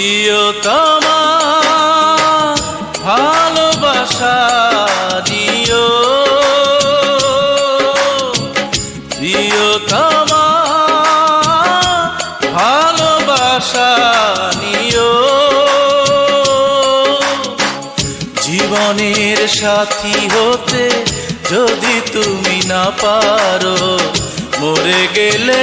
প্রিয়তমা, ভালোবাসা দিও। প্রিয়তমা, ভালোবাসা নিও। জীবনের সাথী হতে যদি তুমি না পারো, মরে গেলে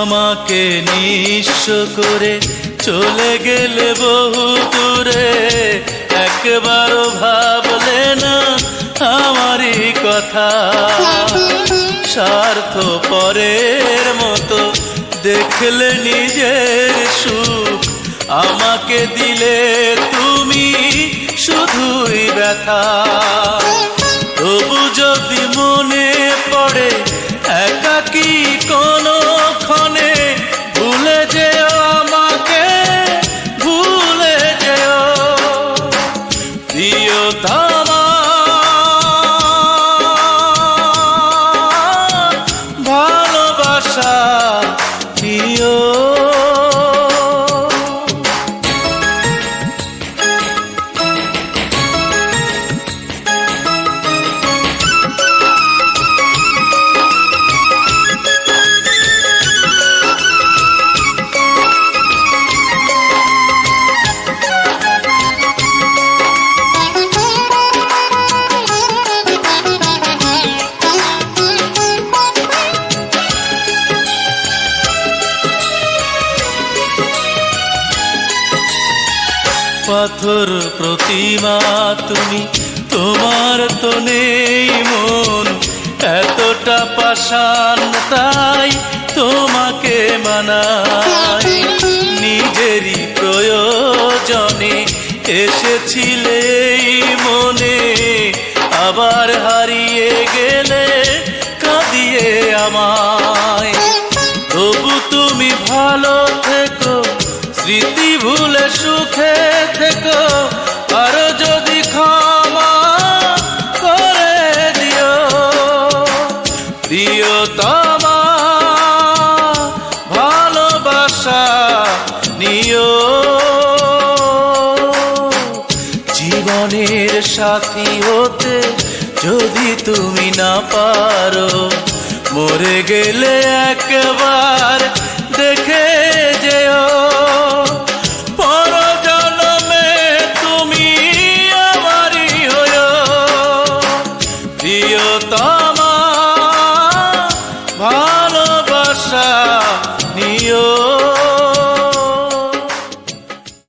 আমাকে নিঃস্ব করে চলে গেলে বহু দূরে। একবারও ভাবলে না আমারই কথা। স্বার্থ পরের মতো দেখলে নিজের সুখ। আমাকে দিলে তুমি শুধুই ব্যথা। তবু যদি মনে পাথর প্রতিমা তুমি, তোমার তো নেই মন। এতটা পাষাণ তাই তোমাকে মানাই। নিজেরই প্রয়োজনে এসেছিলে মনে, আবার হারিয়ে গেলে প্রিয়তমা ভালোবাসা নিও। জীবনের সাথী হতে যদি তুমি না পারো মরে গেলে একবার